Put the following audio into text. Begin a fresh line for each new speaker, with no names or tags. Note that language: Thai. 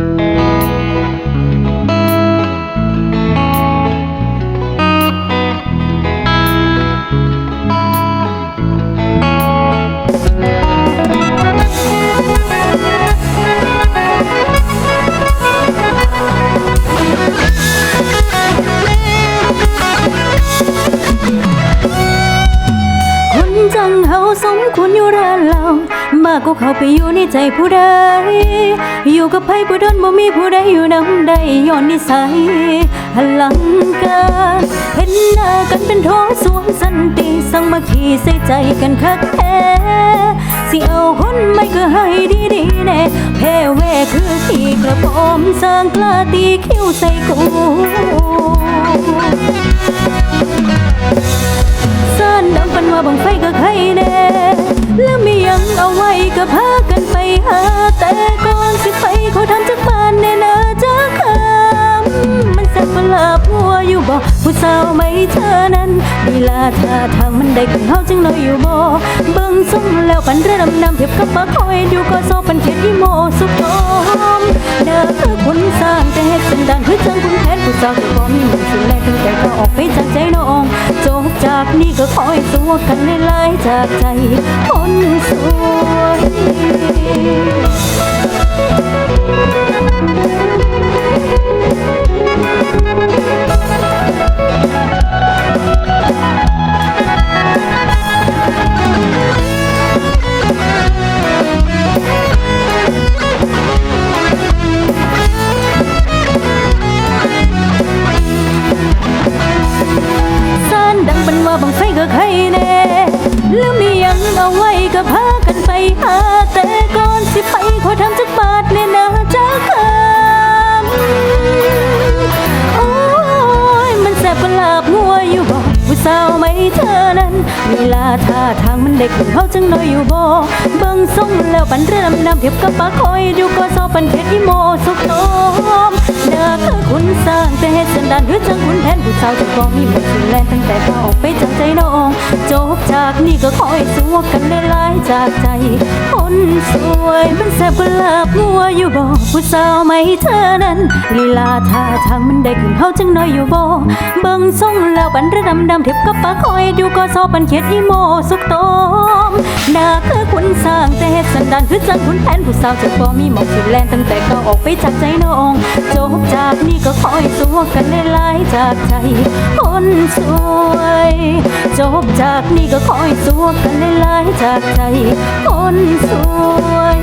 คน มากกว่าเขาไปอยู่ในใจผู้ใด อยู่กับไผผู้ดนบ่มีผู้ใดอยู่นำได้ย้อนนิสัยพลังการเห็นหน้ากันเป็นโทสวงสันติสังมาคีใส่ใจกันคักแท้สิเอาคนไม่ก็ให้ดีดีแน่แพ้แวคือที่กระผมสร้างกล้าตีคิ้วใส่กู ก็พากันไปหาแต่ก่อนสิไปเขาทำจากบ้านแน่นาจะคำมันสักประหลาบหัวอยู่บ่ผู้สาวไหมเธอนั้นลีลาท่าทางมันได้ขึ้นเฮาจังน้อยอยู่บ่เบิ่งทรงแล้วปันเรือดำน้ำเทียบกับปลาคอยดูก็โซปันเข็ดอีโมสุกโตมเด้อคือคนสร้างแต่เฮ็ดสันดานคือจังคุณแผนผู้สาวที่บ่มีหมันสิแลตั้งแต่ก็ออกไปจากใจน้องจบจากนี้ก็คอยตัวกันหลายๆจากใจคนสวย แน่แล้วมียังเอาไว้ก็พากันไปหาแต่ก่อนสิไปขอทำจักบาทแน่ นั้นเวลาท่าทางมันเด็กขึ้นเขาจังน้อยอยู่บ่เบิ่งส่งแล้วปันเรือดำน้ำเทียบกับปลาคอยดูก็ซอปันเข็ดอีโมสุกโตมเด้อคือคุณสร้างแต่เฮ็ดสันดานคือจังคุณแทนผู้สาวจะก็มีหมดสิแลนตั้งแต่เขาออกไปจากใจน้องจบจากนี้ก็คอยสู้กันหลายๆจากใจ คนสวยมันแซ่บกว่าลาบงัวอยู่บ่ผู้สาวไหมเธอนั้นลีลาท่าทางมันได้ขึ้นเขาจังน้อยอยู่บ่เบิ่งทรงแล้วปันระดำดำเทียบกับปลาคอยดูก็ซอปันเขียดอีโมสุกโต สร้างแต่เฮ็ดสันดานคือจังคุณแผนผู้สาวจะบ่มีหมอกสิแลนตั้งแต่ก็ออกไปจากใจน้องจบจากนี้ก็คอยสู้กันหลายจากใจคนสวยจบจากนี้ก็คอยสู้กันหลายจากใจคนสวย